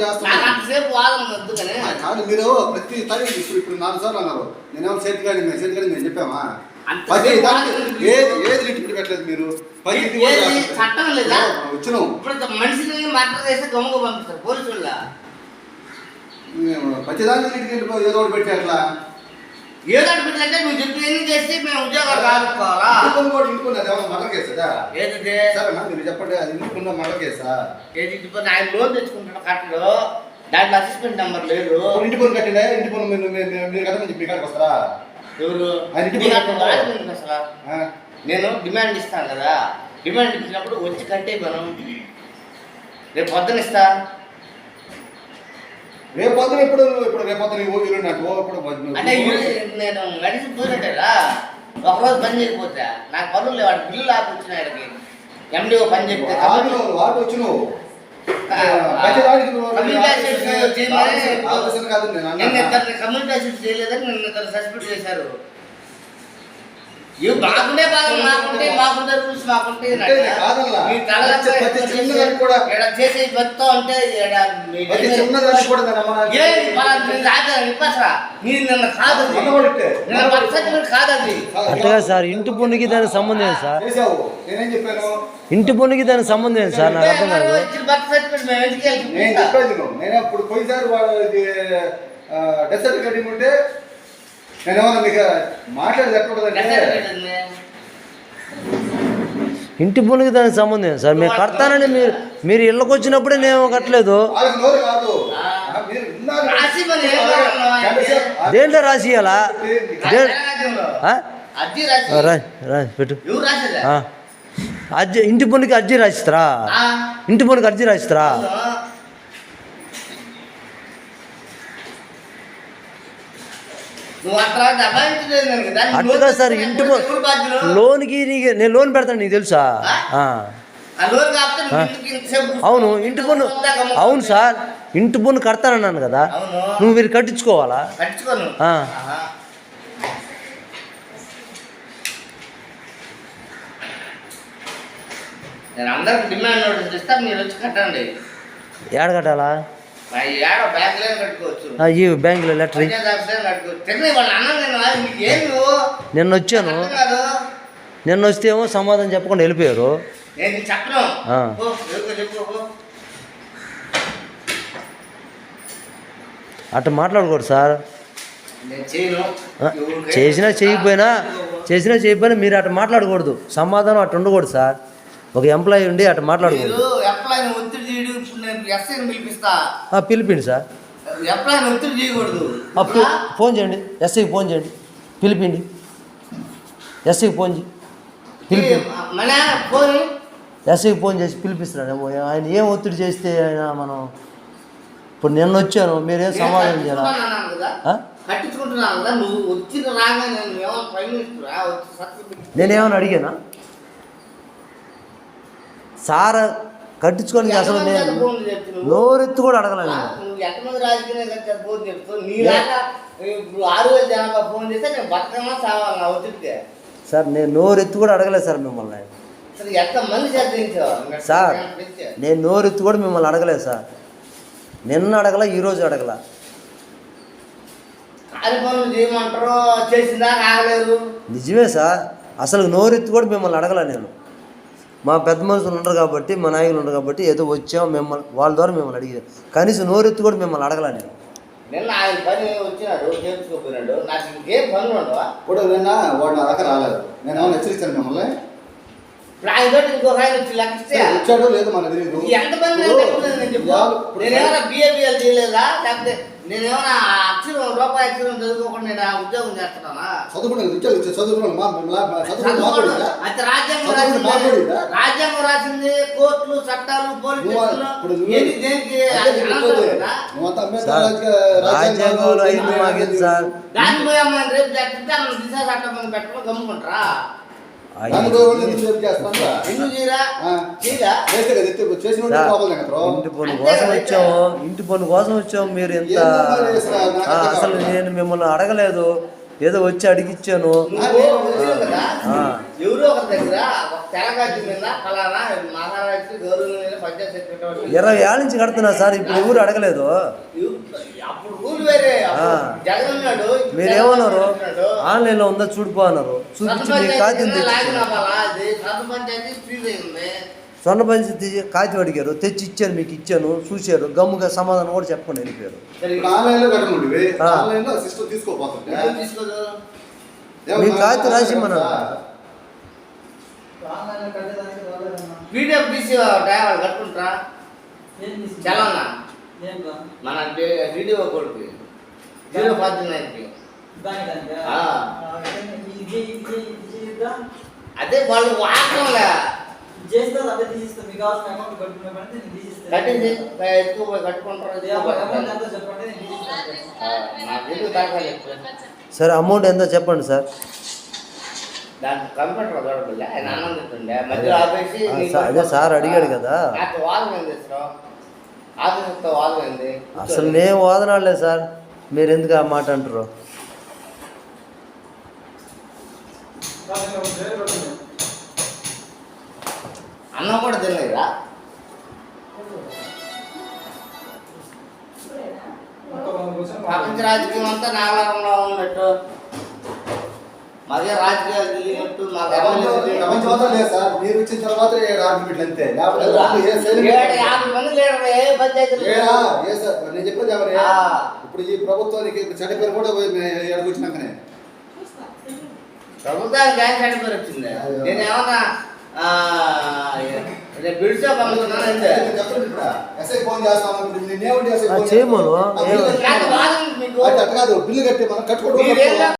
చేస్తాను కాదు మీరు ప్రతి తల్లి ఇప్పుడు ఇప్పుడు నాలుగు సార్లు అన్నారు. నేనేమో చేతి గాడి మేము గాడి మేము చెప్పామా? ప్రతి దానికి ఏది ఏది పెట్టలేదు మీరు? ప్రతి. చట్టం లేదా? వచ్చినాం. ఇప్పుడు ఇంత మనిషిని మర్డర్ చేస్తే గమ్ముగా పంపిస్తారు పోలీసు వాళ్ళ మేము ప్రతి దానికి లింక్ ఏదో ఒకటి పెట్టి అట్లా. ఏదో పెట్టాలంటే నువ్వు చెప్పి ఎన్ని చేసి మేము ఉద్యోగాలు రాసుకోవాలా? కూడా ఇంకొక అది ఏమన్నా మర్డర్ కేసా ఏది సరేనా మీరు చెప్పండి అది ఇంకొక మర్డర్ కేసా? ఏది ఇప్పుడు ఆయన లోన్ తెచ్చుకుంటాడు కట్టడు దాంట్లో అసిస్టెంట్ నెంబర్ లేదు. ఇంటి పన్ను కట్టిందా ఇంటి పన్ను మీరు మీరు- కట్టమని చెప్పి ఇక్కడికి వస్తారా? ఎవరు? నీకు అక్కడ రాజు ఎందుకు అసలు? నేను డిమాండ్ ఇస్తాను కదా. డిమాండ్ ఇచ్చినప్పుడు వచ్చి కట్టే మనం రేపు పొద్దున ఇస్తా. రేపు పొద్దున ఇప్పుడు ఇప్పుడు రేపు పొద్దున ఓ ఇల్లు నాకు ఓ ఇప్పుడు అంటే నేను నడిచి పోయినట్టేరా ఒకరోజు పని చేయకపోతే నాకు పనులు లేవు. వాడు బిల్లు ఆపి వచ్చిన ఆయనకి ఎండిఓ పని చెప్తే వాడు వాడు వచ్చి నువ్వు. నువ్వు? కమ్యూనిటీ కాదు చేయలేదని నిన్న సస్పెండ్ చేశారు. బాగుండే బాగా మాకుంటే మాకుంటే రూల్స్ మాకుంటే. మీ కూడా- చేసే బతుకో అంటే సార్ ఇంటి పన్నుకి దానికి సంబంధం ఏంటి సార్? చేసావు. నేనేం చెప్పాను? ఇంటి పన్నుకి దానికి సంబంధం ఏంటి సార్? నాకు అర్థం కాదు నేను డెత్ సర్టిఫికేట్ ఉంటే నేను ఏమన్నా మీకు సర్టిఫికేట్ ఉంది. ఇంటి పన్నుకి దానికి సంబంధం సార్ మేము కడతానని మీరు మీరు ఇళ్ళకి వచ్చినప్పుడే నేను కట్టలేదు. మీరు మరి దేంట్లో రాసి ఇవ్వాలా పెట్టు. అర్జీ ఇంటి పన్నుకి అర్జీ రాసిస్తారా? ఆ, ఇంటి పన్నుకి అర్జీ రాసిస్తారా అవును. నువ్వు అట్లా కదా. లోన్ సార్ ఇంటి? లోన్కి నీకు నేను లోన్ పెడతాను నీకు తెలుసా? లోన్ అవును ఇంటి పన్ను అవును సార్ ఇంటి పన్ను కడతానన్నాను కదా. నువ్వు మీరు కట్టించుకోవాలా? అందరికి డిమాండ్ నోటీస్ మీరు వచ్చి కట్టండి. ఏడ కట్టాలా? ఈ బ్యాంకులో లెటర్. నిన్న వచ్చాను. నిన్న వస్తే ఏమో సమాధానం చెప్పకుండా వెళ్ళిపోయారు. అట్లా మాట్లాడకూడదు సార్. చేసినా చేయకపోయినా చేసినా చేయకపోయినా మీరు అట్లా మాట్లాడకూడదు. సమాధానం అట్లా ఉండకూడదు సార్. ఒక ఎంప్లాయీ ఉండి అట్లా మాట్లాడకూడదు. మీరు ఎంప్లాయ్ ఒత్తిడి చేయడం. ఇప్పుడు నేను ఎస్ఐని పిలిపిస్తా. ఆ, పిలిపిండి సార్. ఎంప్లాయ్ ఒత్తిడి చేయకూడదు. అప్పుడు ఫోన్ చేయండి. ఎస్ఐకి ఫోన్ చేయండి. పిలిపిండి. ఎస్ఐకి ఫోన్ చేయి పిలిపి మన ఫోన్ ఎస్ఐకి ఫోన్ చేసి పిలిపిస్తున్నాడేమో. ఆయన ఏం ఒత్తిడి చేస్తే ఆయన మనం ఇప్పుడు నిన్న వచ్చాను. మీరేం సమాధానం చేయాలా? నేనేమని అడిగానా? సార్ కట్టించుకొని అసలు నేను. నోరెత్తి కూడా అడగల ఎంతమంది రాజకీయ సార్ నేను నోరెత్తి కూడా అడగలేదు సార్ మిమ్మల్ని. సార్ నేను నోరెత్తి కూడా మిమ్మల్ని అడగలేదు సార్. నిన్న అడగల ఈరోజు అడగల. నిజమే సార్. అసలు నోరెత్తి కూడా మిమ్మల్ని అడగల నేను. మా పెద్ద మనుషులు ఉండరు కాబట్టి మా నాయకులు ఉండరు కాబట్టి ఏదో వచ్చాం మిమ్మల్ని వాళ్ళ ద్వారా మిమ్మల్ని అడిగారు. కనీసం నోరెత్తి కూడా మిమ్మల్ని అడగల నేను. నిన్న ఆయన పని వచ్చినాడు చేర్చుకోపోయినాడు నాకు ఇంకేం పనులు ఉండవా? ఇప్పుడు నిన్న వాడు నా దగ్గర రాలేదు. నేను ఏమన్నా హెచ్చరించాను మిమ్మల్ని? ఇప్పుడు ఆయన తోటి ఇంకొక ఆయన వచ్చి లెక్కిస్తే వచ్చాడో లేదో మనకు తెలియదు ఎంత ఇప్పుడు నేనేమైనా బిఏబిఎల్ చేయలేదా? లేకపోతే నేనేమైనా అక్షరం రూపాయి అక్షరం చదువుకోకుండా నేను ఆ ఉద్యోగం చేస్తున్నానా? చదువుకున్నాను ఉద్యోగం ఇచ్చే చదువుకున్నాను? అయితే రాజ్యాంగం? రాజ్యాంగం రాసింది. కోర్టులు చట్టాలు పోలీస్ దేనికి? రాజ్యాంగంలో పోయి అమ్మాయి రేపు దిశ చట్టం పెట్టుకుని గమ్ముకుంటారా? ఇంటి పన్ను కోసం వచ్చాము ఇంటి పన్ను కోసం వచ్చాము మీరు ఎంత అసలు. నేను మిమ్మల్ని అడగలేదు. ఏదో వచ్చి అడిగిచ్చాను. ఇరవై ఏళ్ళ నుంచి కడుతున్నా సార్. ఇప్పుడు ఎవరు అడగలేదు. మీరేమన్నారు. ఆన్లైన్లో ఉందా? చూడిపో అన్నారు. చూపించి తెచ్చి సొన్న పంచి తీసి కాగితం అడిగారు తెచ్చి ఇచ్చాను మీకు ఇచ్చాను చూశారు. గమ్ముగా సమాధానం కూడా చెప్పకుండా వెళ్ళిపోయారు మీ కాగితం రాసి మన- డ్రైవర్ కట్టుకుంటారా? మన వీడియో కొడుకు జీరో ఇది చేద్దా? అదే వాళ్ళు వాడకంలే అదే తీసిస్తా. మీకు కావాల్సిన అమౌంట్ నేను తీసిస్తాను. కట్టింది ఎక్కువ కట్టుకుంటారు చెప్పండి నేను నాకు సరే అమౌంట్ ఎంతో చెప్పండి సార్? కంప్యూటర్ ఆయన ఆనందిస్తుండే మధ్యలో ఆపేసి అదే సార్ అడిగాడు కదా. నాకు వాదం ఏంది ఇస్తాం ఆఫీసర్తో వాదం ఏంది? అసలు నేను వాదనాడలేదు సార్. మీరు ఎందుకు ఆ మాట అంటారు అన్నం కూడా తినలేదా? ప్రపంచ రాజకీయం అంతా నాగలాగంలో ఉన్నట్టు. మధ్య రాజకీయాలు మా లేదు సార్. మీరు తర్వాత అంతే. ఏ యాభై మంది ఏ పంచాయతీ? ఏ నేను చెప్పేది ఎవరే. ఇప్పుడు ఈ ప్రభుత్వానికి చెడ్డ పేరు కూడా ఎడగొచ్చినాకనే ప్రభుత్వానికి వచ్చింది? అయ్యో. నేను ఏమన్నా చేయమను. బిల్లు ఏం- కట్టి- మనం కట్టుకోవడం